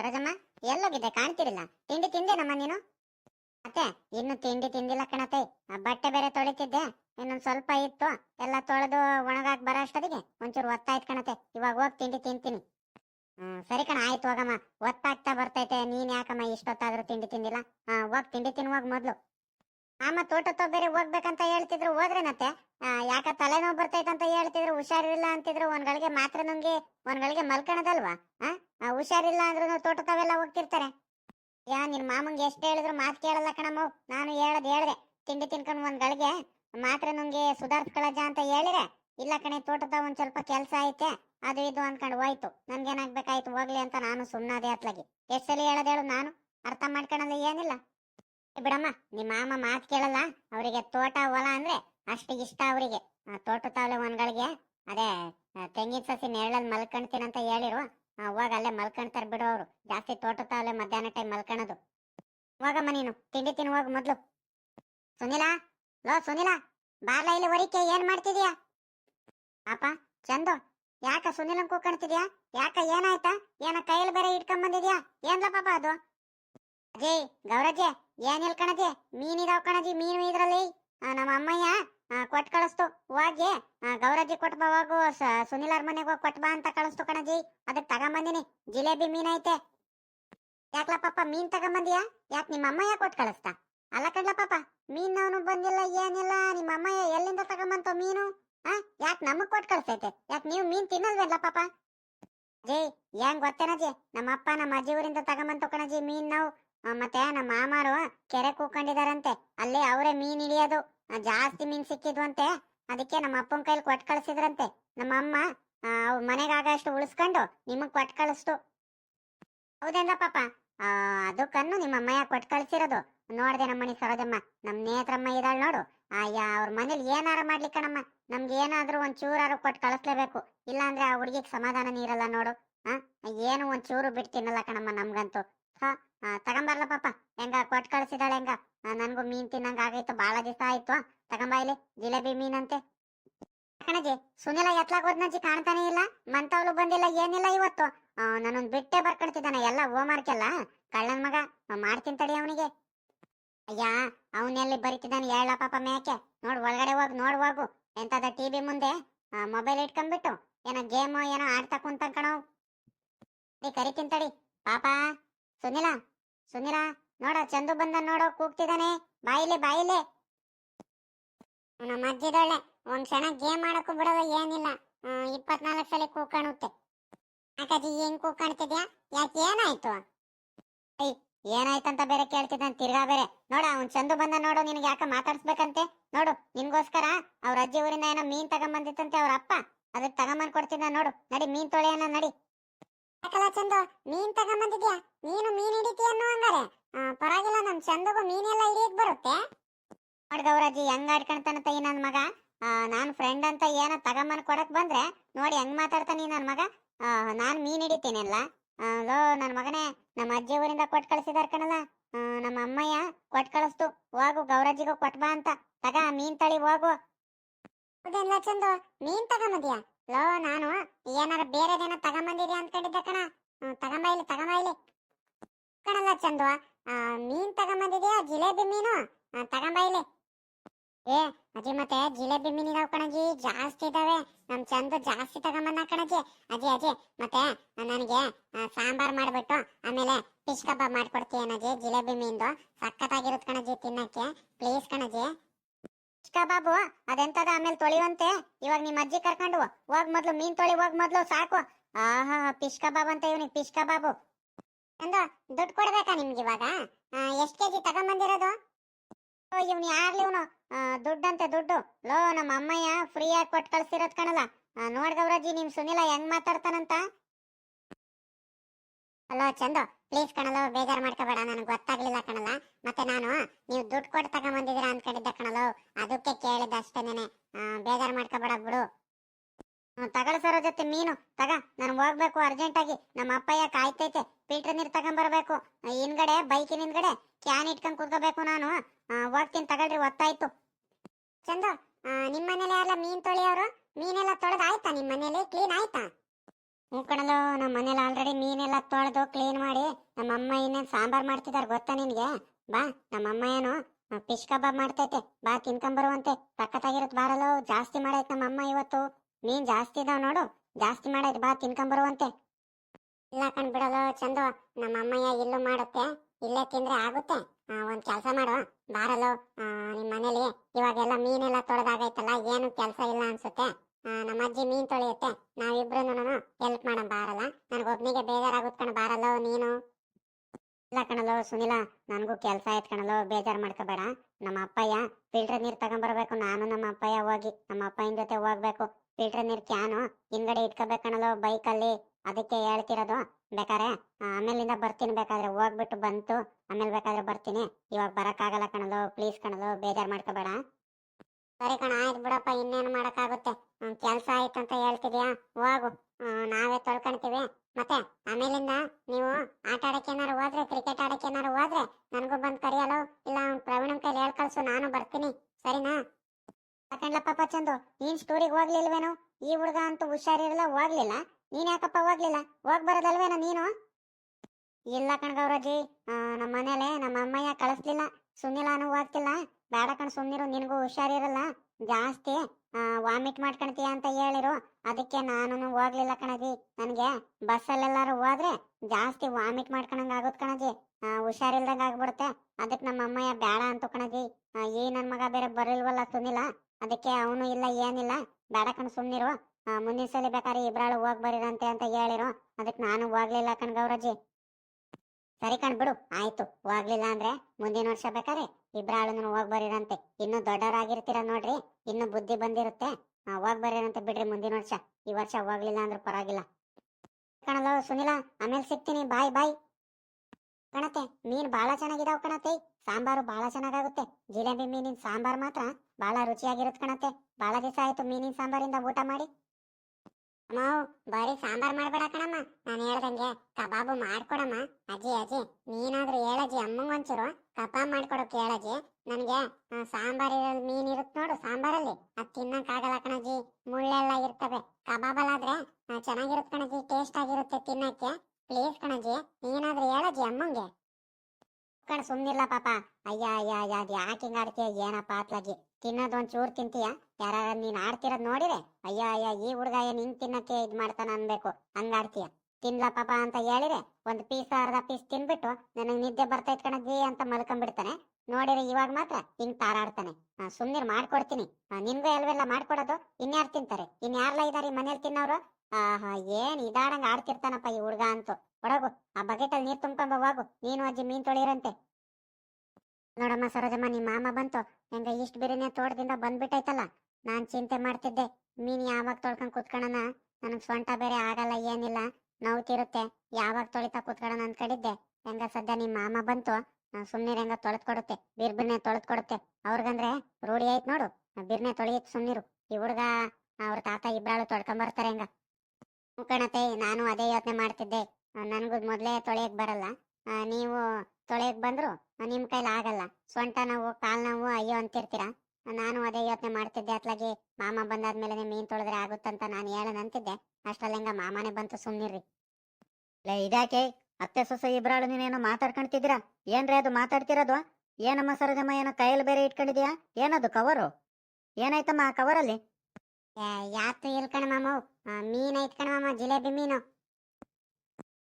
ಸರೋಜಮ್ಮ ಎಲ್ಲೋಗಿದ್ದೆ ಕಾಣ್ತಿರಲಿಲ್ಲ. ತಿಂಡಿ ತಿಂದೇನಮ್ಮ ನೀನು? ಅತ್ತೆ, ಇನ್ನು ತಿಂಡಿ ತಿಂದಿಲ್ಲ ಕಣತೆ ಬಟ್ಟೆ ಬೇರೆ ತೊಳಿತಿದ್ದೆ. ಇನ್ನೊಂದ್ ಸ್ವಲ್ಪ ಇತ್ತು. ಎಲ್ಲ ತೊಳೆದು ಒಣಗಾಕ್ ಬರೋ ಅಷ್ಟೊತ್ತಿಗೆ ಒಂಚೂರು ಒತ್ತಾಯ್ತು ಕಣತೆ ಇವಾಗ ಹೋಗಿ ತಿಂಡಿ ತಿಂತೀನಿ. ಹ್ಮ್, ಸರಿ ಕಣ, ಆಯ್ತು ಹೋಗಮ್ಮ. ಒತ್ತಾಗ್ತಾ ಬರ್ತೈತೆ. ನೀನ್ ಯಾಕಮ್ಮ ಇಷ್ಟೊತ್ತಾದ್ರೂ ತಿಂಡಿ ತಿಂದಿಲ್ಲ? ಹಾ, ಹೋಗ್ ತಿಂಡಿ ತಿನ್ನುವಾಗ ಮೊದ್ಲು. ಆಮ ತೋಟ ತೊಗರಿ ಹೋಗ್ಬೇಕಂತ ಹೇಳ್ತಿದ್ರು ಹೋದ್ರೇನತ್ತೆ ಯಾಕ ತಲೆನೋವು ಬರ್ತೈತೆ ಅಂತ ಹೇಳ್ತಿದ್ರು, ಹುಷಾರಿಲ್ಲ ಅಂತಿದ್ರು ಒಂದ್ಗಳಿಗೆ ಮಾತ್ರ ನುಂಗಿ ಒಂದ್ಗಳಿಗೆ ಮಲ್ಕಣದಲ್ವಾ? ಆ ಹುಷಾರಿಲ್ಲ ಅಂದ್ರೂ ತೋಟ ತಾವೆಲ್ಲ ಹೋಗ್ತಿರ್ತಾರೆ. ಯಾ, ನಿನ್ ಮಾಮಂಗೆ ಎಷ್ಟು ಹೇಳಿದ್ರು ಮಾತು ಕೇಳಲ್ಲ ಕಣಮ್ಮ, ನಾನು ಹೇಳದ್ ಹೇಳ್ದೆ. ತಿಂಡಿ ತಿನ್ಕೊಂಡು ಒಂದ್ಗಳಿಗೆ ಮಾತ್ರ ನುಂಗಿ ಸುಧಾರಿಸ್ಕೊಳ್ಳಜ ಅಂತ ಹೇಳಿರೆ. ಇಲ್ಲ ಕಣೆ ತೋಟದ ಒಂದ್ ಸ್ವಲ್ಪ ಕೆಲ್ಸ ಐತೆ, ಅದು ಇದು ಅನ್ಕೊಂಡು ಹೋಯ್ತು. ನನ್ಗೇನಾಗ್ಬೇಕಾಯ್ತು, ಹೋಗ್ಲಿ ಅಂತ ನಾನು ಸುಮ್ಮನಾದೆ ಅತ್ಲಾಗಿ. ಎಷ್ಟ್ ಸಲ ಹೇಳದ್ ಹೇಳು ನಾನು? ಅರ್ಥ ಮಾಡ್ಕೊಳಲ್ಲ ಏನಿಲ್ಲ. ಬಿಡಮ್ಮ ನಿಮ್ಮ ಮಾಮ ಮಾತು ಕೇಳಲ್ಲ. ಅವರಿಗೆ ತೋಟ, ಹೊಲ ಅಂದ್ರೆ ಅಷ್ಟಿಗೆ ಇಷ್ಟ ಅವರಿಗೆ. ತೋಟ ತಾವಲೆ ಒಂದ್ಗಳಿಗೆ ಅದೇ ತೆಂಗಿನ ಸಸಿ ನೆರಳಲ್ಲಿ ಅಂತ ಹೇಳಿರು. ಹೋಗ್ ಅಲ್ಲೇ ಮಲ್ಕೊಂತಾರ ಬಿಡು ಅವರು. ಜಾಸ್ತಿ ತೋಟ ತಾವಲೆ ಮಧ್ಯಾಹ್ನ ಟೈಮ್ ಮಲ್ಕೊಳೋದು ಹೋಗಮ್ಮ ನೀನು, ತಿಂಡಿ ತಿನ್ನು ಹೋಗು ಮೊದ್ಲು. ಸುನಿಲ, ಲೋ ಸುನಿಲ, ಬಾರ್ಲ ಇಲ್ಲಿ ಹೊರಿಕೆ, ಏನ್ ಮಾಡ್ತಿದ್ಯಾ? ಅಪ್ಪ, ಚಂದು, ಯಾಕ ಸುನಿಲನ್ ಕೂಕಣ್ತಿದ್ಯಾ ಯಾಕ ಏನಾಯ್ತಾ? ಏನ ಕೈಯಲ್ಲಿ ಬೇರೆ ಇಟ್ಕೊಂಡ್ ಬಂದಿದ್ಯಾ? ಏನ್ಲ ಪಾಪ ಅದು? ಅಜಯ್, ಗೌರಜ್ಜೆ ಏನ್ ಹೇಳ್ಕಣಜಿ ಕಣಜಿ ಮೀನ್ ಇದಾವ್ ಕಣಜಿ ಮೀನು ಇದ್ರಲ್ಲಿ. ನಮ್ಮ ಅಮ್ಮಯ್ಯ ಕೊಟ್ ಕಳಿಸ್ತು. ಹೋಗಿ ಗೌರಜ್ಜಿ ಕೊಟ್ ಹೋಗು, ಸ- ಸುನಿಲರ್ ಮನೆಗೆ ಹೋಗಿ ಕೊಟ್ ಬಾ ಅಂತ ಕಳಿಸ್ತು ಕಣಜಿ. ಅದಕ್ ತಗೊಂಬಂದಿನಿ. ಜಿಲೇಬಿ ಮೀನ್ ಐತೆ. ಯಾಕ್ಲ ಪಾಪ ಮೀನ್ ತಗೊಂಬಂದಿಯಾ? ಯಾಕ್ ನಿಮ್ಮ ಅಮ್ಮಯ್ಯ ಕೊಟ್ ಕಳಿಸ್ತಾ? ಅಲ್ಲ ಕಡ್ಲ ಪಾಪ ಮೀನ್ ಅವನು ಬಂದಿಲ್ಲ, ಏನಿಲ್ಲ. ನಿಮ್ಮ ಅಮ್ಮಯ್ಯ ಎಲ್ಲಿಂದ ತಗೊಂಬಂತು ಮೀನು? ಆ, ಯಾಕ್ ನಮಗ್ ಕೊಟ್ ಕಳ್ಸೈತೆ? ಯಾಕ್ ನೀವು ಮೀನ್ ತಿನ್ನಲ್ವೇನ್ಲ ಪಾಪ? ಜೈ, ಹೆಂಗ್ ಗೊತ್ತೇನಜಿ ನಮ್ಮ ಅಪ್ಪ ನಮ್ಮ ಅಜ್ಜಿ ಊರಿಂದ ತಗೊಂಬಂತ ಕಣಜಿ ಮೀನ್ ನಾವು. ಮತ್ತೆ ನಮ್ಮ ಮಾಮಾರು ಕೆರೆ ಕೂಕೊಂಡಿದಾರಂತೆ. ಅಲ್ಲಿ ಅವರೇ ಮೀನ್ ಹಿಡಿಯೋದು ಜಾಸ್ತಿ ಮೀನ್ ಸಿಕ್ಕಿದ್ವಂತೆ. ಅದಕ್ಕೆ ನಮ್ಮ ಅಪ್ಪನ ಕೈಲಿ ಕೊಟ್ ಕಳ್ಸಿದ್ರಂತೆ. ನಮ್ಮ ಅಮ್ಮ ಅವ್ರ ಮನೆಗೆ ಆಗಷ್ಟು ಉಳಿಸ್ಕೊಂಡು ನಿಮಗ್ ಕೊಟ್ ಕಳಿಸ್ತು. ಹೌದೇನ್ಲ ಪಾಪ? ಅದು ಅದಕ್ಕನ್ನು ನಿಮ್ಮ ಅಮ್ಮಯ್ಯ ಕೊಟ್ ಕಳ್ಸಿರೋದು. ನೋಡ್ದೆ ನಮ್ಮನಿ ಸರೋಜಮ್ಮ, ನಮ್ ನೇತ್ರಮ್ಮ ಇದಾಳ್ ನೋಡು. ಅಯ್ಯ, ಅವ್ರ ಮನೇಲಿ ಏನಾರ ಮಾಡ್ಲಿ ಕಣಮ್ಮ. ನಮ್ಗೆ ಏನಾದ್ರೂ ಒಂದ್ ಚೂರಾರು ಕೊಟ್ ಕಳಿಸ್ಲೇಬೇಕು. ಇಲ್ಲಾಂದ್ರೆ ಆ ಹುಡುಗಿಗೆ ಸಮಾಧಾನ ನೀರಲ್ಲ ನೋಡು. ಆ, ಏನು ಒಂದ್ ಚೂರು ಬಿಟ್ಟು ತಿನ್ನಲ್ಲ ಕಣಮ್ಮ ನಮ್ಗಂತೂ. ಹ ತಗೊಂಬರ್ಲ ಪಾಪ. ಹೆಂಗ ಕೊಟ್ ಕಳ್ಸಿದಾಳೆ ಹೆಂಗ? ನನ್ಗೂ ಮೀನ್ ತಿನ್ನಂಗ ಆಗೈತು, ಬಾಳ ದಿವಸ ಆಯ್ತು. ತಗೊಂಬ ಇಲ್ಲಿ, ಜಿಲೇಬಿ ಮೀನಂತೆ. ಕಣಜಿ, ಸುನಿಲ ಎತ್ಲಾಗ್ ಹೋದ್ನಜ್ಜಿ ಕಾಣ್ತಾನೆ ಇಲ್ಲ. ಮಂತವ್ಲು ಬಂದಿಲ್ಲ, ಏನಿಲ್ಲ ಇವತ್ತು. ನನ್ನ ಬಿಟ್ಟೆ ಬರ್ಕೊಳ್ತಿದ್ದಾನೆ ಎಲ್ಲ ಹೋಮ್ವರ್ಕ್ ಎಲ್ಲ ಕಳ್ಳನ್ ಮಗ ಮಾಡ್ತೀನಿ ತಡಿ ಅವನಿಗೆ. ಅಯ್ಯ ಅವನೆಲ್ಲಿ ಬರಿತಿದ್ದಾನೆ ಹೇಳ ಪಾಪ ಮೇಕೆ. ನೋಡ್, ಒಳಗಡೆ ಹೋಗ್, ನೋಡ್ ಹೋಗು. ಎಂತದ ಟಿವಿ ಮುಂದೆ? ಮೊಬೈಲ್ ಇಟ್ಕೊಂಡ್ಬಿಟ್ಟು. ಏನೋ ಗೇಮ್, ಏನೋ ಆಡ್ತಾ ಕುಂತ ಕಣವ್ ಕರಿತೀನಿ ತಡಿ. ಪಾಪ. ಸುನಿಲ ಸುನಿಲ, ನೋಡ, ಚಂದು ಬಂದ ನೋಡೋ ಕೂಗ್ತಿದ್ದಾನೆ ಬಾಯಿಲೆ ಬಾಯಿಲೆ. ನಮ್ಮ ಅಜ್ಜಿದೊಳ್ಳೆ ಒಂದ್ ಕ್ಷಣ ಗೇಮ್ ಮಾಡಕ್ಕೂ ಬಿಡೋದು ಏನಿಲ್ಲ. ಇಪ್ಪತ್ನಾಲ್ಕು ಸಲ ಕೂಕಾಣುತ್ತೆ. ಯಾಕಜ್ಜಿ ಏನ್ ಕೂಕಾಣ್ತಿದ್ಯಾ? ಯಾಕೆ ಏನಾಯ್ತು? ಏನಾಯ್ತಂತ ಬೇರೆ ಕೇಳ್ತಿದ್ದಾನೆ ತಿರ್ಗಾ ಬೇರೆ. ನೋಡ, ಅವ್ನ್ ಚಂದು ಬಂದ ನೋಡು, ನಿನ್ಗೆ ಯಾಕ ಮಾತಾಡ್ಸ್ಬೇಕಂತೆ? ನೋಡು, ನಿನ್ಗೋಸ್ಕರ ಅವ್ರ ಅಜ್ಜಿ ಊರಿಂದ ಏನೋ ಮೀನ್ ತಗೊಂಬಂದಿತ್ತಂತೆ ಅವ್ರ ಅಪ್ಪ. ಅದಕ್ಕೆ ತಗೊಂಬಂದ್ ಕೊಡ್ತಿದ್ದ ನೋಡು. ನಡಿ, ಮೀನ್ ತೊಳೆಯನ್ನ ನಡಿ. ಯಾಕಲ್ಲ ಚಂದು, ಮೀನ್ ತಗೊಂಬಂದಿದ್ಯಾ? ನೀನು ಮೀನ್ ಹಿಡಿತಿ ಅನ್ನೋ ಹಂಗಾರೆ. ಪರವಾಗಿಲ್ಲ, ನಮ್ ಚಂದಗೂ ಮೀನೆಲ್ಲ ಹಿಡಿಯಕ್ ಬರುತ್ತೆ. ನೋಡ್ ಗೌರಾಜಿ ಹೆಂಗ್ ಆಡ್ಕೊಂತಾನಂತ ಈ ನನ್ ಮಗ? ನಾನ್ ಫ್ರೆಂಡ್ ಅಂತ ಏನೋ ತಗೊಂಬಂದ್ ಕೊಡಕ್ ಬಂದ್ರೆ, ನೋಡಿ ಹೆಂಗ್ ಮಾತಾಡ್ತಾನೆ ನನ್ ಮಗ. ನಾನ್ ಮೀನ್ ಹಿಡಿತೀನಿಲ್ಲ. ಲೋ, ನನ್ ಮಗನೇ, ನಮ್ಮ ಅಜ್ಜಿ ಊರಿಂದ ಕೊಟ್ ಕಳ್ಸಿದಾರ ಕಣಲ್ಲ. ನಮ್ಮ ಅಮ್ಮಯ್ಯ ಕೊಟ್ ಕಳಿಸ್ತು. ಹೋಗು ಗೌರಾಜಿಗೂ ಕೊಟ್ಬಾ ಅಂತ. ತಗ, ಮೀನ್ ತಳಿ ಹೋಗು. ಹೌದೇನ್ಲ ಚಂದು, ಮೀನ್ ತಗೊಂಬಂದಿಯಾ? ಲೋ, ನಾನು ಏನಾರ ಬೇರೆದೇನ ತಗೊಂಬಂದಿದೆ ಅನ್ಕೊಂಡಿದ್ದೆ ಕಣ. ತಗೊಂಬ ಇಲ್ಲಿ ತಗೊಂಬ ಇಲ್ಲಿ ಕಣಲ್ಲ ಚಂದು ಮೀನ್ ತಗೊಂಬಂದಿದ್ಯಾ, ಜಿಲೇಬಿ ಮೀನು? ತಗೊಂಬ ಇಲ್ಲಿ ಏ, ಅಜ್ಜಿ, ಮತ್ತೆ ಜಿಲೇಬಿ ಮೀನ್ ಇದಾವ ಕಣಜಿ ಜಾಸ್ತಿ ಇದಾವೆ. ನಮ್ ಚಂದು ಜಾಸ್ತಿ ತಗೊಂಬಂದ ಕಣಜಿ ಅಜ್ಜಿ ಅಜ್ಜಿ, ಮತ್ತೆ ನನಗೆ ಸಾಂಬಾರ್ ಮಾಡ್ಬಿಟ್ಟು, ಆಮೇಲೆ ಫಿಶ್ ಕಬಾಬ್ ಮಾಡ್ಕೊಡ್ತೀಯನಜಿ ಜಿಲೇಬಿ ಮೀನ್ದು? ಸಖತ್ತಾಗಿರುತ್ತೆ ಕಣಜಿ ತಿನ್ನಕ್ಕೆ. ಪ್ಲೀಸ್ ಕಣಜಿ ಫಿಶ್ ಬಾಬು, ಅದೆಂತದ ಆಮೇಲೆ ತೊಳಿವಂತೆ ಇವಾಗ ನಿಮ್ಮ ಅಜ್ಜಿ ಕರ್ಕೊಂಡು ಹೋಗ್ ಮೊದ್ಲು ಮೀನ್ ತೊಳಿ, ಹೋಗ್ ಮೊದ್ಲು ಸಾಕು. ಆಹಾ, ಪಿಷ್ಕ ಬಾಬು ಅಂತ ಇವನಿಗೆ, ಪಿಷ್ಕ ಬಾಬು. ಅಂದು ದುಡ್ಡು ಕೊಡ್ಬೇಕಾ ನಿಮ್ಗೆ ಇವಾಗ? ಎಷ್ಟು ಕೆಜಿ ತಗೊಂಬಂದಿರೋದು? ಇವ್ನು ಯಾರ್ಲಿ ಇವನು? ದುಡ್ಡಂತೆ ದುಡ್ಡು. ಲೋ ನಮ್ಮ ಅಮ್ಮಯ್ಯ ಫ್ರೀ ಆಗಿ ಕೊಟ್ಟು ಕಳ್ಸಿರೋದ್ ಕಣಲ್ಲ. ನೋಡ್ ಗೌರಜ್ಜಿ, ನಿಮ್ ಸುನಿಲ ಹೆಂಗ್ ಮಾತಾಡ್ತಾನಂತ? ಅಲೋ ಚಂದು, ಪ್ಲೀಸ್ ಕಣಲ್ಲ, ಬೇಜಾರ್ ಮಾಡ್ಕೋಬೇಡ, ನನಗೆ ಗೊತ್ತಾಗ್ಲಿಲ್ಲ ಕಣಲ್ಲ ಮತ್ತೆ ನಾನು ನೀವು ದುಡ್ಡು ಕೊಟ್ಟು ತಗೊಂಬಂದಿದ್ದೀರಾ ಅನ್ಕೊಂಡಿದ್ದೆ ಕಣಲು ಅದಕ್ಕೆ ಕೇಳಿದ್ದೆ ಅಷ್ಟೇನೆ ಬೇಜಾರ್ ಮಾಡ್ಕೋಬೇಡ ಬಿಡು ತಗೊಳ ಸರೋ ಜೊತೆ ಮೀನು ತಗ ನಾನು ಹೋಗ್ಬೇಕು ಅರ್ಜೆಂಟ್ ಆಗಿ ನಮ್ಮ ಅಪ್ಪಯ್ಯ ಕಾಯ್ತೈತೆ ಫಿಲ್ಟರ್ ನೀರ್ ತಗೊಂಬರ್ಬೇಕು ಹಿಂದ್ಗಡೆ ಬೈಕಿನ ಹಿಂದ್ಗಡೆ ಕ್ಯಾನ್ ಇಟ್ಕೊಂಡ್ ಕೂತ್ಕೋಬೇಕು ನಾನು ಆ, ಹೋಗ್ತೀನಿ ತಗೊಳ್ರಿ ಒತ್ತಾಯ್ತು ಚಂದು ಆ, ನಿಮ್ ಮನೇಲಿ ಯಾರಲ್ಲ ಮೀನ್ ತೊಳಿಯೋರು ಮೀನೆಲ್ಲ ತೊಳೆದ್ ಆಯ್ತಾ ನಿಮ್ ಮನೇಲಿ ಕ್ಲೀನ್ ಆಯ್ತಾ ಹ್ಞೂ ಕಣಲು ನಮ್ಮ ಮನೇಲಿ ಆಲ್ರೆಡಿ ಮೀನೆಲ್ಲ ತೊಳೆದು ಕ್ಲೀನ್ ಮಾಡಿ ನಮ್ಮ ಅಮ್ಮ ಇನ್ನೇನು ಸಾಂಬಾರ್ ಮಾಡ್ತಿದಾರೆ ಗೊತ್ತಾ ನಿನ್ಗೆ? ಬಾ ನಮ್ಮ ಅಮ್ಮ ಏನು ಫಿಶ್ ಕಬಾಬ್ ಮಾಡ್ತೈತೆ. ಬಾ ತಿನ್ಕೊಂಬರುವಂತೆ ಸಖತ್ತಾಗಿರತ್ ಬಾರಲ್ಲ, ಜಾಸ್ತಿ ಮಾಡೈತ್ ನಮ್ಮ ಅಮ್ಮ ಇವತ್ತು. ಮೀನ್ ಜಾಸ್ತಿ ಇದಾವ್ ನೋಡು. ಜಾಸ್ತಿ ಮಾಡೈತ್ ಬಾ ತಿನ್ಕೊಂಬರುವಂತೆ ಇಲ್ಲ ಕಣ್ ಬಿಡಲು ಚಂದು ನಮ್ಮ ಅಮ್ಮಯ್ಯ ಇಲ್ಲೂ ಮಾಡುತ್ತೆ. ಇಲ್ಲೇ ತಿಂದ್ರೆ ಆಗುತ್ತೆ. ಒಂದ್ ಕೆಲಸ ಮಾಡು. ಬಾರಲು ನಿಮ್ ಮನೇಲಿ ಇವಾಗೆಲ್ಲ ಮೀನೆಲ್ಲ ತೊಳೆದಾಗೈತಲ್ಲ ಏನು ಕೆಲಸ ಇಲ್ಲ ಅನ್ಸುತ್ತೆ. ನಮ್ಮ ಅಜ್ಜಿ ಮೀನ್ ತೊಳೆಯುತ್ತೆ. ನಾವಿಬ್ರು ಹೆಲ್ಪ್ ಮಾಡೋಣ ಬಾರಲ್ಲ. ನನಗೊಬ್ನಿಗೆ ಬೇಜಾರಾಗುತ್ತೆ ಕಣ್, ಬಾರಲ್ಲೋ ನೀನು. ಇಲ್ಲ ಕಣಲೋ ಸುನಿಲ, ನನಗೂ ಕೆಲಸ ಆಯ್ತು ಕಣಲೋ ಬೇಜಾರು ಮಾಡ್ಕೋಬೇಡ. ನಮ್ಮ ಅಪ್ಪಯ್ಯ ಫಿಲ್ಟರ್ ನೀರು ತಗೊಂಡ್ಬರ್ಬೇಕು ನಾನು ನಮ್ಮ ಅಪ್ಪಯ್ಯ ಹೋಗಿ ನಮ್ಮ ಅಪ್ಪಯ್ಯನ ಜೊತೆ ಹೋಗ್ಬೇಕು. ಫಿಲ್ಟರ್ ನೀರು ಕ್ಯಾನು ಹಿಂದ್ಗಡೆ ಇಟ್ಕೋಬೇಕು ಕಣಲು ಬೈಕಲ್ಲಿ. ಅದಕ್ಕೆ ಹೇಳ್ತಿರೋದು ಬೇಕಾರೆ ಆಮೇಲಿಂದ ಬರ್ತೀನಿ ಬೇಕಾದ್ರೆ. ಹೋಗ್ಬಿಟ್ಟು ಬಂತು, ಆಮೇಲೆ ಬೇಕಾದ್ರೆ ಬರ್ತೀನಿ. ಇವಾಗ ಬರೋಕ್ಕಾಗಲ್ಲ ಕಣಲೋ ಪ್ಲೀಸ್ ಕಣಲೋ ಬೇಜಾರು ಮಾಡ್ಕೋಬೇಡ. ಸರಿ ಕಣ, ಆಯ್ತು ಬಿಡಪ್ಪ, ಇನ್ನೇನು ಮಾಡೋಕ್ಕಾಗುತ್ತೆ? ಕೆಲಸ ಆಯ್ತು ಅಂತ ಹೇಳ್ತಿದ್ಯಾ? ಹೋಗು. ನಾವೇ ತೊಳ್ಕೊಂತೀವಿ ಮತ್ತೆ ಆಮೇಲಿಂದ ನೀವು ಆಟ ಆಡಕ್ಕೆ ಹೋದ್ರೆ ಕ್ರಿಕೆಟ್ ಆಡಕ್ಕೆ ಹೋದ್ರೆ ನನಗೂ ಬಂದು ಕರಿಯಲು? ಇಲ್ಲ ಪ್ರವೀಣ್ ಕೈಲಿ ಹೇಳ್ ಕಳ್ಸು ನಾನು ಬರ್ತೀನಿ. ಸರಿನಾ? ಯಾಕಂಡ್ಲಪ್ಪ ಚಂದು ನೀನ್ ಸ್ಟೋರಿಗೆ ಹೋಗ್ಲಿಲ್ವೇನು? ಈ ಹುಡುಗ ಅಂತೂ ಹುಷಾರಿರಲ್ಲ ಹೋಗ್ಲಿಲ್ಲ. ನೀನ್ ಯಾಕಪ್ಪ ಹೋಗ್ಲಿಲ್ಲ? ಹೋಗ್ ಬರೋದಲ್ವೇನ ನೀನು? ಇಲ್ಲ ಕಣ್ ಗೌರಜ್ಜಿ ಆ, ನಮ್ಮ ಮನೇಲೆ ನಮ್ಮ ಅಮ್ಮಯ್ಯ ಕಳಿಸ್ಲಿಲ್ಲ. ಸುನಿಲಾನು ಹೋಗ್ತಿಲ್ಲ ಬೇಡ ಕಣ್ ಸುಮ್ನಿರು ನಿನಗೂ ಹುಷಾರಿರಲ್ಲ. ಜಾಸ್ತಿ ವಾಮಿಟ್ ಮಾಡ್ಕೊಳ್ತೀಯ ಅಂತ ಹೇಳಿರು. ಅದಕ್ಕೆ ನಾನು ಹೋಗ್ಲಿಲ್ಲ ಕಣಜಿ. ನನಗೆ ಬಸ್ಸಲ್ಲೆಲ್ಲಾರು ಹೋದ್ರೆ ಜಾಸ್ತಿ ವಾಮಿಟ್ ಮಾಡ್ಕೊಳಂಗ ಆಗುತ್ತೆ ಕಣಜಿ. ಹುಷಾರಿಲ್ದಂಗ ಆಗ್ಬಿಡುತ್ತೆ. ಅದಕ್ಕೆ ನಮ್ಮ ಅಮ್ಮಯ್ಯ ಬೇಡ ಅಂತ ಕಣಜಿ. ಈ ನನ್ ಮಗ ಬೇರೆ ಬರಲ್ವಲ್ಲ ಸುನಿಲ್ಲ ಅದಕ್ಕೆ ಅವನು ಇಲ್ಲ, ಏನಿಲ್ಲ. ಬೇಡ ಕಣ್ ಸುಮ್ನಿರು. ಮುಂದಿನ ಸಲ ಬೇಕಾದ್ರೆ ಇಬ್ರಾಳು ಹೋಗ್ ಬರೀರಂತೆ ಅಂತ ಹೇಳಿರು. ಅದಕ್ಕೆ ನಾನು ಹೋಗ್ಲಿಲ್ಲ ಕಣ್ ಗೌರಜ್ಜಿ ಸರಿ ಕಣ್ ಬಿಡು, ಆಯ್ತು. ಹೋಗ್ಲಿಲ್ಲ ಅಂದ್ರೆ ಮುಂದಿನ ವರ್ಷ ಬೇಕಾದ್ರೆ ಇಬ್ರಾಳು ಹೋಗ್ ಬರೀರಂತೆ. ಇನ್ನು ದೊಡ್ಡವರಾಗಿರ್ತೀರ ನೋಡ್ರಿ, ಇನ್ನು ಬುದ್ಧಿ ಬಂದಿರುತ್ತೆ. ಹೋಗ್ ಬರೀರಂತೆ ಬಿಡ್ರಿ ಮುಂದಿನ ವರ್ಷ. ಈ ವರ್ಷ ಹೋಗ್ಲಿಲ್ಲ ಅಂದ್ರೆ ಪರವಾಗಿಲ್ಲ. ಕಣಲು ಸುನಿಲ, ಆಮೇಲೆ ಸಿಗ್ತೀನಿ. ಬಾಯ್ ಬಾಯ್. ಕಣತೆ, ಮೀನ್ ಬಹಳ ಚೆನ್ನಾಗಿದಾವ್ ಕಣತೆ. ಸಾಂಬಾರು ಬಹಳ ಚೆನ್ನಾಗಾಗುತ್ತೆ. ಜಿಲೇಬಿ ಮೀನಿನ ಸಾಂಬಾರ್ ಮಾತ್ರ ಬಹಳ ರುಚಿಯಾಗಿರುತ್ತೆ ಕಣತೆ. ಬಹಳ ದಿವಸ ಆಯ್ತು ಮೀನಿನ ಸಾಂಬಾರಿಂದ ಊಟ ಮಾಡಿ. ಅಮ್ಮ ಬರೀ ಸಾಂಬಾರ್ ಮಾಡ್ಬೇಡ ಕಣಮ್ಮ. ನಾನು ಹೇಳ್ದಂಗೆ ಕಬಾಬು ಮಾಡ್ಕೊಡಮ್ಮ. ಅಜ್ಜಿ ಅಜ್ಜಿ, ನೀನಾದ್ರೂ ಹೇಳಜ್ಜಿ, ಅಮ್ಮಂಗ್ ಒಂಚೂರು ಕಬಾಬ್ ಮಾಡ್ಕೊಡೋಕೆ ಹೇಳಜ್ಜಿ. ನನಗೆ ಸಾಂಬಾರ್ ಮೀನ್ ಇರುತ್ತೆ ನೋಡು ಸಾಂಬಾರಲ್ಲಿ. ಅದ್ ತಿನ್ನಕ್ ಆಗಲ್ಲ ಕಣಜ್ಜಿ. ಮುಳ್ಳೆಲ್ಲ ಇರ್ತವೆ. ಕಬಾಬಲ್ಲಾದ್ರೆ ಚೆನ್ನಾಗಿರುತ್ತೆ ಕಣಜ್ಜಿ ಟೇಸ್ಟ್ ಆಗಿರುತ್ತೆ ತಿನ್ನಕ್ಕೆ. ಪ್ಲೀಸ್ ಕಣಜ್ಜಿ, ನೀನಾದ್ರೂ ಹೇಳಜ್ಜಿ ಅಮ್ಮಂಗೆ. ಕಣ ಸುಮ್ನಿಲ್ಲ ಪಾಪ. ಅಯ್ಯ ಅಯ್ಯ ಅಯ್ಯ, ಅದ್ ಯಾಕೆ ಹಿಂಗ್ ಆಡ್ತೀಯ ಏನಪ್ಪ ಅತ್ಲಾಜಿ ತಿನ್ನೋದ್ ಒಂದ್ ಚೂರ್ ತಿಂತೀಯ? ಯಾರ ನೀನ್ ಆಡ್ತಿರೋದ್ ನೋಡಿರೆ? ಅಯ್ಯ ಅಯ್ಯ, ಈ ಹುಡುಗ ಏನ್ ಹಿಂಗ್ ತಿನ್ನಕ್ಕೆ ಇದ್ ಮಾಡ್ತಾನ ಅನ್ಬೇಕು. ಹಂಗ ಆಡ್ತೀಯ? ತಿನ್ಲ ಪಾಪ ಅಂತ ಹೇಳಿರೆ, ಒಂದ್ ಪೀಸ್ ಅರ್ಧ ಪೀಸ್ ತಿನ್ಬಿಟ್ಟು ನನಗ್ ನಿದ್ದೆ ಬರ್ತೈತ್ ಕಣಜ್ಜಿ ಅಂತ ಮಲ್ಕೊಂಡ್ಬಿಡ್ತಾನೆ ನೋಡಿರಿ ಇವಾಗ ಮಾತ್ರ ಹಿಂಗ್ ತಾರಾಡ್ತಾನೆ. ಸುಮ್ನಿರ್ ಮಾಡ್ಕೊಡ್ತೀನಿ. ನಿನ್ಗೂ ಎಲ್ವೆಲ್ಲ ಮಾಡ್ಕೊಡೋದು? ಇನ್ಯಾರು ತಿಂತಾರೆ? ಇನ್ಯಾರ್ಲ ಇದಾರೆ ಮನೇಲಿ ತಿನ್ನೋರು? ಆಹಾ, ಏನ್ ಇದಾಡಂಗ್ ಆಡ್ತಿರ್ತಾನಪ್ಪ ಈ ಹುಡ್ಗ ಅಂತೂ. ಹೊಡಗು ಆ ಬಕೆಟ್ ಅಲ್ಲಿ ನೀರ್ ತುಂಬ್ಕೊಂಬ ಹೋಗು. ನೀನು ಅಜ್ಜಿ ಮೀನ್ ತೊಳಿರಂತೆ. ನೋಡಮ್ಮ ಸರೋಜಮ್ಮ ನಿಮ್ಮ ಮಾಮ ಬಂತು. ಹೆಂಗ ಇಷ್ಟ ಬೇರೆನೆ ತೋಟದಿಂದ ಬಂದ್ಬಿಟ್ಟೈತಲ್ಲ, ನಾನ್ ಚಿಂತೆ ಮಾಡ್ತಿದ್ದೆ. ಮೀನ್ ಯಾವಾಗ ತೊಳ್ಕೊಂಡ್ ಕುತ್ಕೊಳ್ಳೋಣ? ನನಗ್ ಸ್ವಂಟ ಬೇರೆ ಆಗಲ್ಲ, ಏನಿಲ್ಲ. ನೋವ್ತಿರುತ್ತೆ ಯಾವಾಗ ತೊಳಿತಾ ಕುತ್ಕೊಳ್ಳೋಣ ಅನ್ಕೊಂಡಿದ್ದೆ. ಹೆಂಗ ಸದ್ಯ ನಿಮ್ ಮಾಮ ಬಂತು? ಸುಮ್ಮನೆ ಹೆಂಗ ತೊಳೆದ್ ಕೊಡುತ್ತೆ ಬಿರ್ಬಿರ್ನೆ ತೊಳೆದ್ ಕೊಡುತ್ತೆ ಅವ್ರಿಗಂದ್ರೆ ರೂಢಿ ಆಯ್ತು ನೋಡು. ಬಿರ್ನೆ ತೊಳೆಯತ್ ಸುಮ್ನಿರು. ಈ ಹುಡುಗ, ಅವ್ರ ತಾತ ಇಬ್ರಾಳು ತೊಳ್ಕೊಂಡ್ ಬರ್ತಾರೆ ಹೆಂಗ? ಕಣತೆ, ನಾನು ಅದೇ ಯೋಚನೆ ಮಾಡ್ತಿದ್ದೆ. ನನಗೂ ಮೊದಲೇ ತೊಳೆಯಕ್ ಬರಲ್ಲ. ನೀವು ತೊಳೆಯಕ್ ಬಂದ್ರು ನಿಮ್ ಕೈಲಿ ಆಗಲ್ಲ. ಸೊಂಟ ನೋವು ಕಾಲ್ ನೋವು ಅಯ್ಯೋ ಅಂತಿರ್ತೀರಾ? ನಾನು ಅದೇ ಯೋಚನೆ ಮಾಡ್ತಿದ್ದೆ. ಅತ್ಲಾಗಿ ಮಾಮ ಬಂದಾದ್ಮೇಲೆ ಮೀನ್ ತೊಳೆದ್ರೆ ಆಗುತ್ತಂತ ನಾನು ಹೇಳನಂತಿದ್ದೆ ಹೆಂಗ ಮಾಮನೇ ಬಂತು ಸುಮ್ನಿರ್ರಿ. ಲೇ ಇದ್ಯಾಕೆ? ಅತ್ತೆ ಸೊಸೆ ಇಬ್ರಾಳು ನೀನೇನೋ ಮಾತಾಡ್ಕೊಂತಿದ್ದೀರಾ ಏನ್ರಿ ಅದು ಮಾತಾಡ್ತಿರೋದು? ಏನಮ್ಮ ಸರೋಜಮ್ಮ ಏನೋ ಕೈಯಲ್ಲಿ ಬೇರೆ ಇಟ್ಕೊಂಡಿದ್ಯಾ? ಏನದು ಕವರು? ಏನಾಯ್ತಮ್ಮ ಆ ಅಲ್ಲಿ ಯಾತು ಇಲ್ಕಣ ಮಾಮ ಮೀನ್ ಐತ್ ಕಣ ಮಾಮ ಜಿಲೇಬಿ ಮೀನು.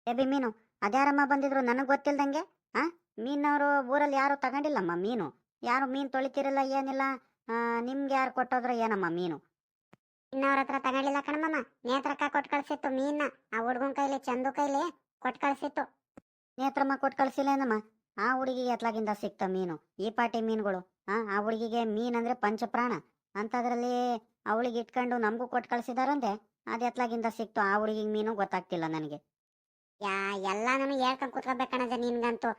ಜಿಲೇಬಿ ಮೀನು? ಅದ್ಯಾರಮ್ಮ ಬಂದಿದ್ರು? ನನಗ್ ಗೊತ್ತಿಲ್ದಂಗೆ? ಆ? ಮೀನವರು ಊರಲ್ಲಿ ಯಾರು ತಗೊಂಡಿಲ್ಲಮ್ಮ ಮೀನು. ಯಾರು ಮೀನ್ ತೊಳಿತಿರಲ್ಲ ಏನಿಲ್ಲ. ಆ, ನಿಮ್ಗೆ ಯಾರು ಕೊಟ್ಟೋದ್ರ ಏನಮ್ಮ ಮೀನು? ಇನ್ನವ್ರ ಹತ್ರ ತಗೊಂಡಿಲ್ಲ ಕಣಮ್ಮ ನೇತ್ರಕ್ಕ ಕೊಟ್ ಕಳ್ಸಿತ್ತು ಮೀನ ಆ ಹುಡ್ಗನ್ ಕೈಲಿ ಚಂದು ಕೈಲಿ ಕೊಟ್ ಕಳ್ಸಿತ್ತು. ನೇತ್ರಮ್ಮ ಕೊಟ್ ಕಳ್ಸಿಲ್ಲ ಏನಮ್ಮ? ಆ ಹುಡುಗಿಗೆ ಎತ್ಲಾಗಿಂದ ಸಿಕ್ತ ಮೀನು. ಈ ಪಾಟಿ ಮೀನುಗಳು. ಆ ಆ ಹುಡುಗಿಗೆ ಮೀನ್ ಅಂದ್ರೆ ಪಂಚಪ್ರಾಣ. ಅಂತದ್ರಲ್ಲಿ ಅವಳಿಗೆ ಇಟ್ಕೊಂಡು ನಮಗೂ ಕೊಟ್ಟು ಕಳ್ಸಿದಾರಂದೆ ಅದ್ ಎತ್ಲಾಗಿಂದ ಸಿಕ್ತು. ಆ ಹುಡುಗಿಗೆ ಮೀನು ಗೊತ್ತಾಗ್ತಿಲ್ಲ ನನಗೆ. ಯಾ ಎಲ್ಲಾನು ಹೇಳ್ಕೊಂಡ್ ಕುತ್ಕೋಬೇಕಣಜ ನಿನ್ಗಂತೂ.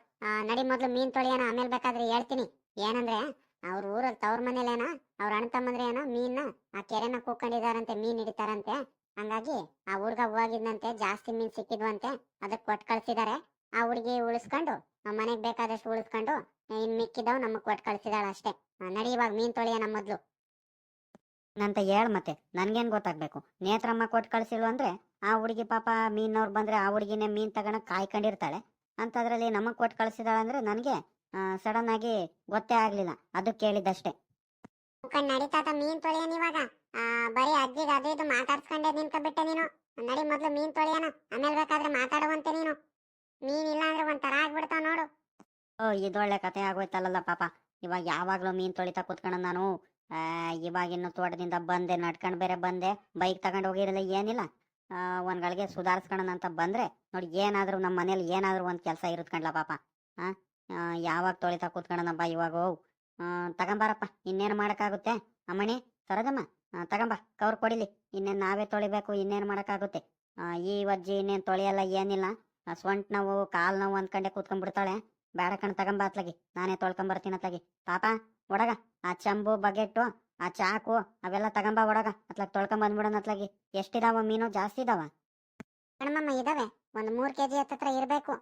ನಡಿ ಮೊದ್ಲು ಮೀನ್ ತೊಳಿಯೋಣ ಆಮೇಲೆ ಬೇಕಾದ್ರೆ ಹೇಳ್ತೀನಿ. ಏನಂದ್ರೆ, ಅವ್ರ ಊರಲ್ಲಿ ತವ್ರ ಮನೇಲೇನ, ಅವ್ರ ಅಣ್ಣ ತಮ್ಮಂದ್ರೆ ಏನೋ ಮೀನ್ನ ಆ ಕೆರೆನ ಕೂಕೊಂಡಿದಾರಂತೆ ಮೀನ್ ಹಿಡಿತಾರಂತೆ. ಹಂಗಾಗಿ ಆ ಹುಡ್ಗ ಹೋಗಿದ್ನಂತೆ ಜಾಸ್ತಿ ಮೀನ್ ಸಿಕ್ಕಿದ್ವಂತೆ ಅದಕ್ಕೆ ಕೊಟ್ಟು ಕಳ್ಸಿದಾರೆ. ಆ ಹುಡುಗಿ ಉಳಿಸ್ಕೊಂಡು ಮನೆಗೆ ಬೇಕಾದಷ್ಟು ಉಳಿಸ್ಕೊಂಡು, ಇನ್ ಮಿಕ್ಕಿದವ್ ನಮಗ್ ಕೊಟ್ಟು ಕಳ್ಸಿದಾಳ ಅಷ್ಟೇ. ನಡಿ ಇವಾಗ ಮೀನ್ ತೊಳಿಯೋಣ ಮೊದ್ಲು. ನಂತ ಹೇಳ್ ಮತ್ತೆ, ನನ್ಗೇನ್ ಗೊತ್ತಾಗ್ಬೇಕು? ನೇತ್ರಮ್ಮ ಕೊಟ್ಟು ಕಳ್ಸಿಲ್ವ ಅಂದ್ರೆ ಆ ಹುಡುಗಿ ಪಾಪ ಮೀನವ್ರು ಬಂದ್ರೆ ಆ ಹುಡುಗಿನೇ ಮೀನ್ ತಗೋಣ ಕಾಯ್ಕೊಂಡಿರ್ತಾಳೆ. ಅಂಥದ್ರಲ್ಲಿ ನಮಗ್ ಕೊಟ್ಟು ಕಳ್ಸಿದಾಳೆ ಅಂದ್ರೆ ನನಗೆ ಸಡನ್ ಆಗಿ ಗೊತ್ತೇ ಆಗ್ಲಿಲ್ಲ. ಅದು ಕೇಳಿದ್ದಷ್ಟೇ. ಮುಖಂಡ್ ನಡೀತಾತ ಮೀನ್ ತೊಳೆಯನ್ ಇವಾಗ. ಆ ಬರೀ ಅಜ್ಜಿಗೆ ಅದು ಇದು ಮಾತಾಡ್ಸ್ಕೊಂಡೆ ನಿಂತ್ಕೊಬಿಟ್ಟೆ ನೀನು. ನಡಿ ಮೊದ್ಲು ಮೀನ್ ತೊಳೆಯನ ಆಮೇಲೆ ಬೇಕಾದ್ರೆ ಮಾತಾಡುವಂತೆ ನೀನು. ಮೀನ್ ಇಲ್ಲ ಅಂದ್ರೆ ಒಂಥರ ಆಗ್ಬಿಡ್ತಾವ ನೋಡು. ಓ ಇದೊಳ್ಳೆ ಕತೆ ಆಗೋಯ್ತಲ್ಲ ಪಾಪ. ಇವಾಗ ಯಾವಾಗ್ಲೂ ಮೀನ್ ತೊಳಿತಾ ಕುತ್ಕೊಂಡ ನಾನು ಇವಾಗ ಇನ್ನು ತೋಟದಿಂದ ಬಂದೆ ನಡ್ಕೊಂಡ್ ಬೇರೆ ಬಂದೆ ಬೈಕ್ ತಗೊಂಡ್ ಹೋಗಿರಲಿಲ್ಲ ಏನಿಲ್ಲ. ಆ, ಒಂದ್ ಗಳಿಗೆ ಸುಧಾರಿಸ್ಕೊಳ್ಳೋಣ ಅಂತ ಬಂದ್ರೆ ನೋಡಿ ಏನಾದ್ರು ನಮ್ಮ ಮನೇಲಿ ಏನಾದ್ರೂ ಒಂದ್ ಕೆಲಸ ಇರುತ್ಕಂಡ್ಲ ಪಾಪ. ಆ ಆ, ಯಾವಾಗ ತೊಳಿತಾ ಕೂತ್ಕೊಳ್ಳೋಣಪ್ಪ ಇವಾಗ ಓ ತಗೊಂಬಾರಪ್ಪ ಇನ್ನೇನು ಮಾಡೋಕ್ಕಾಗುತ್ತೆ? ಅಮ್ಮಣಿ ಸರೋಜಮ್ಮ ತಗೊಂಬಾ ಕವರ್ ಕೊಡಿಲಿ. ಇನ್ನೇನ್ ನಾವೇ ತೊಳಿಬೇಕು ಇನ್ನೇನು ಮಾಡೋಕ್ಕಾಗುತ್ತೆ? ಈ ವಜ್ಜಿ ಇನ್ನೇನ್ ತೊಳೆಯಲ್ಲ ಏನಿಲ್ಲ. ಸೊಂಟ್ ನೋವು ಕಾಲು ನೋವು ಅಂದ್ಕೊಂಡೆ ಕೂತ್ಕೊಂಡ್ಬಿಡ್ತಾಳೆ. ಬೇಡ ಕಣ್ ತಗೊಂಬ ಅತ್ಲಾಗಿ. ನಾನೇ ತೊಳ್ಕೊಂಬರ್ತೀನಿ ಅತ್ಲಾಗಿ. ಪಾಪ ಒಡಗ ಆ ಚಂಬು ಬಗೆಟ್ಟು ಆ ಚಾಕು ಅವೆಲ್ಲ ತಗೊಂಬ ಒಡಗ ಅತ್ಲಾಗ ತೊಳ್ಕೊಂಬಂದ್ಬಿಡೋಣ ಅತ್ಲಾಗಿ. ಎಷ್ಟಿದಾವ ಮೀನು? ಜಾಸ್ತಿ ಇದಾವ? ಕಣಮ್ಮ ಇದಾವೆ. ಒಂದ್ ಮೂರ್ ಕೆಜಿ ಹತ್ತತ್ರ ಇರ್ಬೇಕು.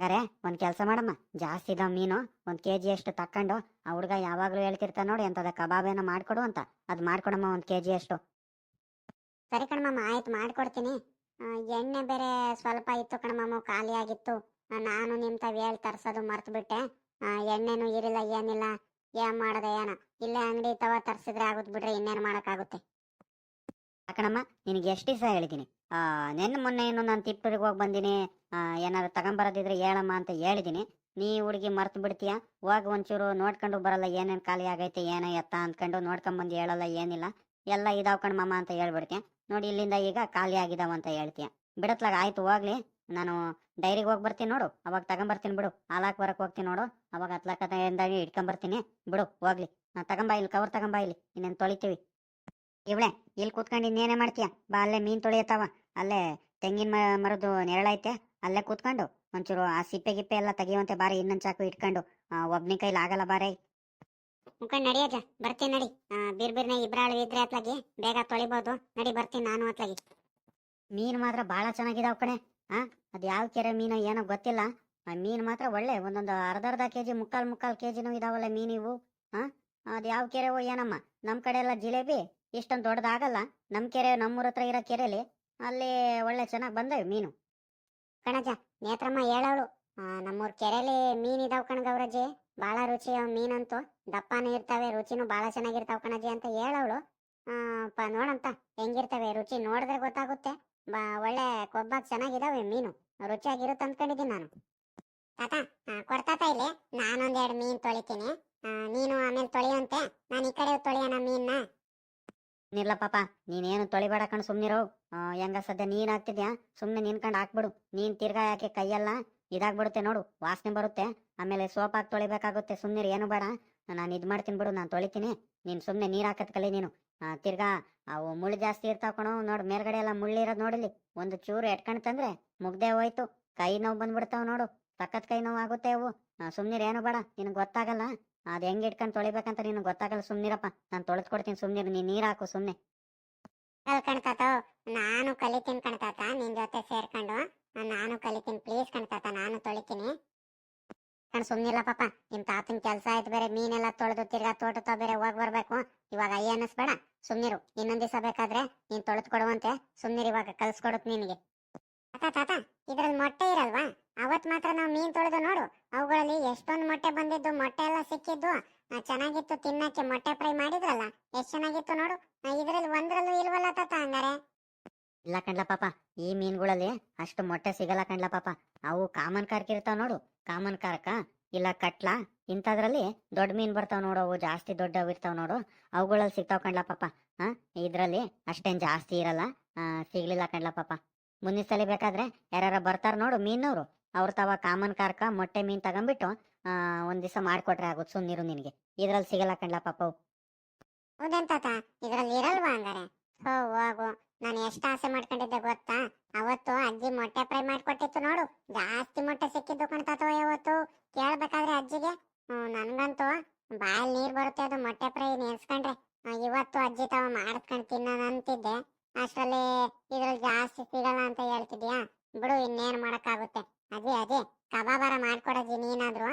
ಅರೆ ಒಂದ್ ಕೆಲಸ ಮಾಡಮ್ಮ. ಜಾಸ್ತಿ ಇದಾವ ಮೀನು. ಒಂದ್ ಕೆಜಿ ಅಷ್ಟು ತಕೊಂಡು ಆ ಹುಡ್ಗ ಯಾವಾಗ್ಲೂ ಹೇಳ್ತಿರ್ತಾನ ನೋಡಿ ಅಂತದ ಕಬಾಬೇನ ಮಾಡ್ಕೊಡು ಅಂತ. ಅದ್ ಮಾಡ್ಕೊಡಮ್ಮ ಒಂದ್ ಕೆಜಿ ಅಷ್ಟು. ಸರಿ ಕಣಮ್ಮ ಆಯ್ತು ಮಾಡ್ಕೊಡ್ತೀನಿ. ಎಣ್ಣೆ ಬೇರೆ ಸ್ವಲ್ಪ ಇತ್ತು ಕಣಮ್ಮ ಖಾಲಿ ಆಗಿತ್ತು ನಾನು ನಿಮ್ ತಾವ್ ಹೇಳ್ ತರ್ಸೋದು ಮರ್ತು ಬಿಟ್ಟೆ. ಎಣ್ಣೆನು ಇರಿಲ್ಲ ಏನಿಲ್ಲ. ಏನ್ ಮಾಡದೆ ಏನ? ಇಲ್ಲೇ ಅಂಗಡಿ ತವ ತರ್ಸಿದ್ರೆ ಆಗುತ್ ಬಿಡ್ರಿ, ಇನ್ನೇನ್ ಮಾಡಕ್ಕಾಗುತ್ತೆ? ಅಕ್ಕಣಮ್ಮ ನಿನಗೆ ಎಷ್ಟು ದಿವಸ ಆ ನೆನ್ನ ಮೊನ್ನೆ ಏನು ನಾನು ತಿಪ್ಪೂರಿಗೆ ಹೋಗಿ ಬಂದಿನಿ. ಏನಾದ್ರು ತಗೊಂಬರೋದಿದ್ರೆ ಹೇಳಮ್ಮ ಅಂತ ಹೇಳಿದ್ದೀನಿ ನೀ ಹುಡುಗಿ ಮರ್ತು ಬಿಡ್ತೀಯ? ಹೋಗಿ ಒಂಚೂರು ನೋಡ್ಕೊಂಡು ಬರಲ್ಲ, ಏನೇನು ಖಾಲಿ ಆಗೈತೆ, ಏನೋ ಎತ್ತ ಅಂದ್ಕೊಂಡು ನೋಡ್ಕೊಂಬಂದು ಹೇಳಲ್ಲ, ಏನಿಲ್ಲ. ಎಲ್ಲ ಇದಾವ್ ಕಣ್ಮಮ್ಮ ಅಂತ ಹೇಳ್ಬಿಡ್ತೀಯ? ನೋಡಿ ಇಲ್ಲಿಂದ ಈಗ ಖಾಲಿ ಆಗಿದಾವ ಅಂತ ಹೇಳ್ತೀಯ? ಬಿಡತ್ಲಾಗ, ಆಯ್ತು, ಹೋಗ್ಲಿ. ನಾನು ಡೈರಿಗೆ ಹೋಗಿ ಬರ್ತೀನಿ ನೋಡು. ಅವಾಗ ತಗೊಂಬರ್ತೀನಿ ಬಿಡು. ಹಾಲಾಕ್ ಬರಕ್ ಹೋಗ್ತೀನಿ ನೋಡು. ಅವಾಗ ಹತ್ಲಕತೆಯಿಂದಾಗಿ ಇಟ್ಕೊಂಬರ್ತೀನಿ. ಬಿಡು, ಹೋಗ್ಲಿ. ನಾ ತಗೊಂಬ ಇಲ್ಲಿ, ಕವರ್ ತಗೊಂಬ ಇಲ್ಲಿ. ಇನ್ನೇನು ತೊಳಿತೀವಿ. ಇವಳೆ, ಇಲ್ಲಿ ಕೂತ್ಕೊಂಡು ಇನ್ನೇನೇ ಮಾಡ್ತೀಯ? ಬಾ, ಅಲ್ಲೇ ಮೀನ್ ತೊಳಿಯತ್ತಾವ. ಅಲ್ಲೇ ತೆಂಗಿನ ಮರದ್ದು ನೆರಳೈತೆ ಅಲ್ಲೇ ಕೂತ್ಕೊಂಡು ಒಂಚೂರು ಆ ಸಿಪ್ಪೆ ಗಿಪ್ಪೆ ಎಲ್ಲ ತೆಗಿಯುವಂತೆ ಬಾರಿ ಇನ್ನೊಂದು ಚಾಕು ಇಟ್ಕೊಂಡು ಒಬ್ನಿ ಕೈಲಿ ಆಗಲ್ಲ ಬಾರೆ. ಮುಖಂಡ್ ನಡಿಯಜ ಬರ್ತೀನಿ ನಡಿ. ಬೀರ್ ಬೀರ್ನ ಇಬ್ರಾಳು ಇದ್ರೆ ಅತ್ಲಾಗಿ ಬೇಗ ತೊಳಿಬೋದು. ನಡಿ, ಬರ್ತೀನಿ ನಾನು ಅತ್ಲಾಗಿ. ಮೀನ್ ಮಾತ್ರ ಬಹಳ ಚೆನ್ನಾಗಿದಾವ್ ಕಣೆ. ಆ ಅದು ಯಾವ ಕೆರೆ ಮೀನು ಏನೋ ಗೊತ್ತಿಲ್ಲ. ಆ ಮೀನ್ ಮಾತ್ರ ಒಳ್ಳೆ ಒಂದೊಂದು ಅರ್ಧ ಅರ್ಧ ಕೆಜಿ ಮುಕ್ಕಾಲು ಕೆ ಜಿನೂ ಇದಾವಲ್ಲ ಮೀನಿವು ಇವು. ಅದು ಯಾವ ಕೆರೆವೋ ಏನಮ್ಮ ನಮ್ಮ ಕಡೆ ಎಲ್ಲ ಜಿಲೇಬಿ ಇಷ್ಟೊಂದು ದೊಡ್ಡದಾಗಲ್ಲ ನಮ್ಮ ಕೆರೆ ನಮ್ಮೂರ ಹತ್ರ ಇರೋ ಕೆರೆಲಿ ಅಲ್ಲಿ ಒಳ್ಳೆ ಚೆನ್ನಾಗಿ ಬಂದವೆ ಮೀನು. ಕಣಜ ನೇತ್ರಮ್ಮ ಹೇಳವಳು ನಮ್ಮೂರ ಕೆರೆಲಿ ಮೀನ್ ಇದಾವ್ ಕಣ ಗೌರಜಿ ಬಹಳ ರುಚಿ ಮೀನಂತೂ ದಪ್ಪನೂ ಇರ್ತಾವೆ ರುಚಿನೂ ಭಾಳ ಚೆನ್ನಾಗಿರ್ತಾವ ಕಣಜಿ ಅಂತ ಹೇಳವಳು. ಆ, ಪ ನೋಡಂತ ಹೆಂಗಿರ್ತವೆ ರುಚಿ ನೋಡಿದ್ರೆ ಗೊತ್ತಾಗುತ್ತೆ. ಬಾ, ಒಳ್ಳೆ ಕೊಬ್ಬಾಗ್ ಚೆನ್ನಾಗಿದಾವೆ ಮೀನು. ರುಚಿಯಾಗಿರುತ್ತೆ ಅಂದ್ಕೊಂಡಿದ್ದೀನಿ ನಾನು. ತಾತ ಕೊಡ್ತಾತ ಇಲ್ಲಿ. ನಾನೊಂದೆರಡು ಮೀನ್ ತೊಳಿತೀನಿ. ನೀನು ಆಮೇಲೆ ತೊಳೆಯುವಂತೆ ನಾನು ಈ ಕಡೆ ತೊಳೆಯೋಣ ಮೀನ್ನ. ನಿಲ್ಲ ಪಾಪ, ನೀನೇನು ತೊಳಿಬೇಡ ಕಣ್ ಸುಮ್ನಿರೋ. ಹೆಂಗ ಸದ್ಯ ನೀನ್ ಹಾಕ್ತಿದ್ಯಾ? ಸುಮ್ನೆ ನಿನ್ಕಂಡ್ ಹಾಕ್ಬಿಡು. ನೀನ್ ತಿರ್ಗಾ ಯಾಕೆ ಕೈಯೆಲ್ಲ ಇದಾಗ್ಬಿಡುತ್ತೆ ನೋಡು, ವಾಸನೆ ಬರುತ್ತೆ. ಆಮೇಲೆ ಸೋಪ್ ಹಾಕಿ ತೊಳಿಬೇಕಾಗುತ್ತೆ ಸುಮ್ನಿರು, ಏನು ಬೇಡ. ನಾನು ಇದ್ ಮಾಡ್ತೀನಿ ಬಿಡು, ನಾನು ತೊಳಿತೀನಿ. ನೀನ್ ಸುಮ್ನೆ ನೀರ್ ಹಾಕತ್ ಕಲಿ ನೀನು. ತಿರ್ಗಾ ಅವು ಮುಳ್ಳು ಜಾಸ್ತಿ ಇರ್ತಾವ ಕಣೋ. ನೋಡು ಮೇಲ್ಗಡೆ ಎಲ್ಲ ಮುಳ್ಳಿರೋದ್ ನೋಡಿಲಿ ಒಂದು ಚೂರು ಎಟ್ಕೊಂಡ್ ತಂದ್ರೆ ಮುಗ್ದೆ ಹೋಯ್ತು. ಕೈ ನೋವು ಬಂದ್ಬಿಡ್ತಾವ್ ನೋಡು. ಸಖತ್ ಕೈ ನೋವು ಆಗುತ್ತೆ ಅವು. ಸುಮ್ನಿರ್, ಏನು ಬೇಡ. ನಿನಗೆ ಗೊತ್ತಾಗಲ್ಲ. ಅದ್ ಹೆಂಗ್ ಇಟ್ಕೊಂಡ್ ತೊಳಿಬೇಕಂತ ನಿನಗೆ ಗೊತ್ತಾಗಲ್ಲ. ಸುಮ್ನಿರಪ್ಪ. ನಾನು ತೊಳೆದ್ ಕೊಡ್ತೀನಿ ಸುಮ್ನಿರು ನೀನ್ ನೀರ್ ಹಾಕು, ಸುಮ್ನೆ. ಕಣ್ತಾತ ನಾನು ಕಲಿತೀನಿ ಕಣ್ತಾತ ನಿನ್ ಜೊತೆ ಸೇರ್ಕೊಂಡು. ನಾನು ಕಲಿತೀನಿ, ಪ್ಲೀಸ್ ಕಣ್ತಾತ ನಾನು ತೊಳಿತೀನಿ. ಕಣ್ ಸುಮ್ನಿಲ್ಲ ಪಾಪ. ನಿಮ್ ತಾತನ್ ಕೆಲ್ಸ ಆಯ್ತು ಬೇರೆ, ಮೀನೆಲ್ಲ ತೊಳೆದು ತಿರ್ಗಾ ತೋಟ ಬೇರೆ ಹೋಗ್ ಬರ್ಬೇಕು. ಇವಾಗ ಅಯ್ಯ ಅನ್ನಿಸ್ಬೇಡ. ಸುಮ್ನಿರು. ಇನ್ನೊಂದ್ ದಿವಸ ಬೇಕಾದ್ರೆ ನೀನ್ ತೊಳೆದು ಕೊಡುವಂತೆ ಸುಮ್ನಿರು ಇವಾಗ, ಕಲ್ಸ್ಕೊಡುತ್ ನಿನಗೆ. ತಾತ ತಾತ, ಇದ್ರಲ್ಲಿ ಮೊಟ್ಟೆ ಇರಲ್ವಾ? ಅವತ್ ಮಾತ್ರ ನಾವು ಮೀನ್ ತೊಳೆದು ನೋಡು. ಅವುಗಳಲ್ಲಿ ಎಷ್ಟೊಂದು ಮೊಟ್ಟೆ ಬಂದಿದ್ದು, ಮೊಟ್ಟೆ ಎಲ್ಲ ಸಿಕ್ಕಿದ್ದು. ಚೆನ್ನಾಗಿತ್ತು ತಿನ್ನಕ್ಕೆ ಮೊಟ್ಟೆ ಫ್ರೈ ಮಾಡಿದ್ರಲ್ಲ, ಎಷ್ಟ್ ಚೆನ್ನಾಗಿತ್ತು ನೋಡು. ಇದ್ರಲ್ಲಿ ಒಂದ್ರಲ್ಲೂ ಇಲ್ವಲ್ಲ ತಾತ ಹಂಗಾರೆ? ಇಲ್ಲ ಕಣ್ಲ ಪಾಪ. ಈ ಮೀನ್ಗಳಲ್ಲಿ ಅಷ್ಟು ಮೊಟ್ಟೆ ಸಿಗಲ್ಲ ಕಣ್ಲ ಪಾಪ. ಅವು ಕಾಮನ್ ಕಾರ್ಕ್ ಇರ್ತಾವ ನೋಡು. ಕಾಮನ್ ಕಾರಕ? ಇಲ್ಲ ಕಟ್ಲ? ಇಂಥದ್ರಲ್ಲಿ ದೊಡ್ಡ ಮೀನ್ ಬರ್ತಾವ ನೋಡು, ಅವು ಜಾಸ್ತಿ ದೊಡ್ಡವು ಇರ್ತಾವ ನೋಡು. ಅವುಗಳಲ್ಲಿ ಸಿಗ್ತಾವ್ ಕಂಡ್ಲ ಪಾಪ. ಹಾ? ಇದ್ರಲ್ಲಿ ಅಷ್ಟೇನ್ ಜಾಸ್ತಿ ಇರಲ್ಲ. ಸಿಗ್ಲಿಲ್ಲ ಕಣ್ಲಾ ಪಾಪ. ಮುಂದಿನ ಸಲ ಬೇಕಾದ್ರೆ ಯಾರ ಬರ್ತಾರ ನೋಡು ಮೀನವ್ರು. ಅವ್ರ ತಾವ ಕಾಮನ್ ಕಾರಕ, ಮೊಟ್ಟೆ ಮೀನ್ ತಗೊಂಡ್ಬಿಟ್ಟು ಒಂದ್ ದಿವಸ ಮಾಡ್ಕೊಟ್ರೆ ಆಗುತ್ತೆ ಸುಮ್ಮನಿರು ನಿನಗೆ. ಇದ್ರಲ್ಲಿ ಸಿಗಲ್ಲ ಕಣ್ಲಾ ಪಾಪ ಅವು. ಹೌದೇನ್ ತಾತ? ಇದ್ರಲ್ಲಿ ಇರಲ್ವಾ ಹೋಗು ನಾನು ಎಷ್ಟು ಆಸೆ ಮಾಡ್ಕೊಂಡಿದ್ದೆ ಗೊತ್ತಾ? ಅವತ್ತು ಅಜ್ಜಿ ಮೊಟ್ಟೆ ಫ್ರೈ ಮಾಡ್ಕೊಟ್ಟಿತ್ತು ನೋಡು. ಜಾಸ್ತಿ ಮೊಟ್ಟೆ ಸಿಕ್ಕಿದ್ದು ಕಣ್ತಾತೋ ಯಾವತ್ತು? ಕೇಳ್ಬೇಕಾದ್ರೆ ಅಜ್ಜಿಗೆ. ನನ್ಗಂತೂ ಬಾಯಲ್ಲಿ ನೀರ್ ಬರುತ್ತೆ ಅದು ಮೊಟ್ಟೆ ಫ್ರೈ ನೆನ್ಸ್ಕೊಂಡ್ರೆ ಇವತ್ತು ಅಜ್ಜಿ ತಾವ ಮಾಡಿಸ್ಕೊಂಡ್ ತಿನ್ನೋಣ ಅಂತಿದ್ದೆ ಅಷ್ಟರಲ್ಲಿ ಇದ್ರಲ್ಲಿ ಜಾಸ್ತಿ ಸಿಗಲ್ಲ ಅಂತ ಹೇಳ್ತಿದ್ಯಾ? ಬಿಡು, ಇನ್ನೇನ್ ಮಾಡಕ್ಕಾಗುತ್ತೆ? ಅಜ್ಜಿ ಅಜ್ಜಿ, ಕಬಾಬಾರ ಮಾಡ್ಕೊಡಜ್ಜಿ ನೀನಾದ್ರು.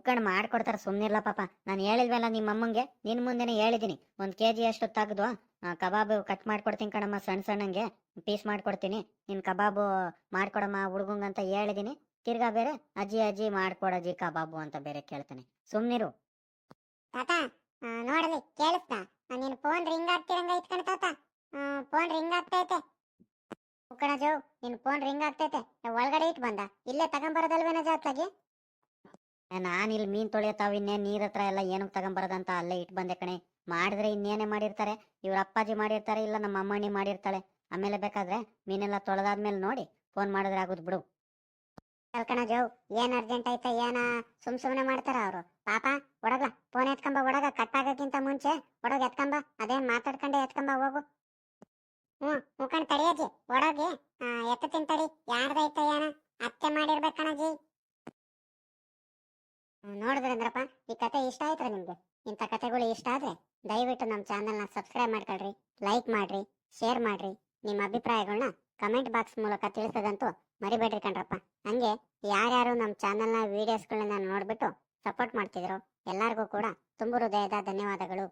ಹುಡ್ಕೊಂಡು ಮಾಡ್ಕೊಡ್ತಾರ ಸುಮ್ಮನಿಲ್ಲ ಪಾಪ. ನಾನು ಹೇಳಿದ್ವಲ್ಲ ನಿಮ್ಮ ಅಮ್ಮಂಗೆ ನಿನ್ ಮುಂದೆನೆ ಹೇಳಿದೀನಿ. ಒಂದ್ ಕೆ ಜಿ ಅಷ್ಟು ತೆಗ್ದು ಕಬಾಬ್ ಕಟ್ ಮಾಡ್ಕೊಡ್ತೀನಿ ಕಣಮ್ಮ ಸಣ್ಣ ಸಣ್ಣಂಗೆ. ಪೀಸ್ ಮಾಡ್ಕೊಡ್ತೀನಿ. ನಿನ್ ಕಬಾಬು ಮಾಡ್ಕೊಡಮ್ಮ ಹುಡ್ಗಂಗ್ ಅಂತ ಹೇಳಿದೀನಿ. ತಿರ್ಗಾ ಬೇರೆ ಅಜ್ಜಿ ಅಜ್ಜಿ ಮಾಡ್ಕೊಡಜ್ಜಿ ಕಬಾಬು ಅಂತ ಬೇರೆ ಕೇಳ್ತಾನೆ. ಸುಮ್ನಿರು ತಾತ ನೋಡಲಿ ಕೇಳಿಸ್ತಾ? ನೀನು ಫೋನ್ ರಿಂಗ್ ಆಗ್ತಿರಂಗ ಇಟ್ಕೊಂಡ್ ತಾತ. ಫೋನ್ ರಿಂಗ್ ಆಗ್ತೈತೆ. ಕಣ ಜೋ ನಿನ್ ಫೋನ್ ರಿಂಗ್ ಆಗ್ತೈತೆ. ಒಳಗಡೆ ಇಟ್ ಬಂದ. ಇಲ್ಲೇ ತಗೊಂಬರೋದಲ್ವೇನ ಜಾತ್ಲಾಗಿ ನಾನು ಇಲ್ಲಿ ಮೀನ್ ತೊಳೆಯತಾವ್ ಇನ್ನೇನ್ ನೀರ್ ಹತ್ರ ಎಲ್ಲ ಏನಕ್ಕೆ ತಗೊಂಬರೋದಂತ ಅಲ್ಲೇ ಇಟ್ ಬಂದೆ ಕಣೆ. ಮಾಡಿದ್ರೆ ಇನ್ನೇನೆ ಮಾಡಿರ್ತಾರೆ. ಇವ್ರ ಅಪ್ಪಾಜಿ ಮಾಡಿರ್ತಾರೆ, ಇಲ್ಲ ನಮ್ಮ ಅಮ್ಮಣ್ಣಿ ಮಾಡಿರ್ತಾಳೆ. ಆಮೇಲೆ ಬೇಕಾದ್ರೆ ಮೀನೆಲ್ಲ ತೊಳೆದಾದ್ಮೇಲೆ ನೋಡಿ ಫೋನ್ ಮಾಡಿದ್ರೆ ಆಗುದ್ ಬಿಡು. ಕಣ ಜೋ, ಏನ್ ಅರ್ಜೆಂಟ್ ಐತ, ಏನ? ಸುಮ್ ಸುಮ್ನೆ ಮಾಡ್ತಾರ ಅವ್ರು. ಪಾಪ ಒಡಗ ಫೋನ್ ಎತ್ಕೊಂಬ, ಒಡಗ. ಕಟ್ ಆಗಕ್ಕಿಂತ ಮುಂಚೆ ಒಡಗ ಎತ್ಕೊಂಬ, ಅದೇನ್ ಮಾತಾಡ್ಕೊಂಡೆ ಎತ್ಕೊಂಬ ಹೋಗು. ಹ್ಮ್ ಮುಖಂಡ್ ತಡಿಯಜ್ಜಿ, ಒಡಗಿ. ಎತ್ತ ತಿಂತಡಿ. ಯಾರ್ದೈತ ಏನ? ಅತ್ತೆ ಮಾಡಿರ್ಬೇಕಣಜಿ ನೋಡಿದ್ರಂದ್ರಪ್ಪ ಈ ಕತೆ ಇಷ್ಟ ಆಯ್ತ್ರ ನಿಮ್ಗೆ? ಇಂಥ ಕತೆಗಳು ಇಷ್ಟ ಆದ್ರೆ ದಯವಿಟ್ಟು ನಮ್ಮ ಚಾನೆಲ್ನ ಸಬ್ಸ್ಕ್ರೈಬ್ ಮಾಡ್ಕೊಳ್ರಿ, ಲೈಕ್ ಮಾಡ್ರಿ, ಶೇರ್ ಮಾಡ್ರಿ. ನಿಮ್ಮ ಅಭಿಪ್ರಾಯಗಳನ್ನ ಕಮೆಂಟ್ ಬಾಕ್ಸ್ ಮೂಲಕ ತಿಳಿಸೋದಂತೂ ಮರಿಬೇಡ್ರಿ ಕಣ್ರಪ್ಪ. ಹಂಗೆ ಯಾರ್ಯಾರು ನಮ್ಮ ಚಾನೆಲ್ನ ವಿಡಿಯೋಸ್ಗಳನ್ನ ನೋಡ್ಬಿಟ್ಟು ಸಪೋರ್ಟ್ ಮಾಡ್ತಿದ್ರು ಎಲ್ಲರಿಗೂ ಕೂಡ ತುಂಬು ಹೃದಯದ ಧನ್ಯವಾದಗಳು.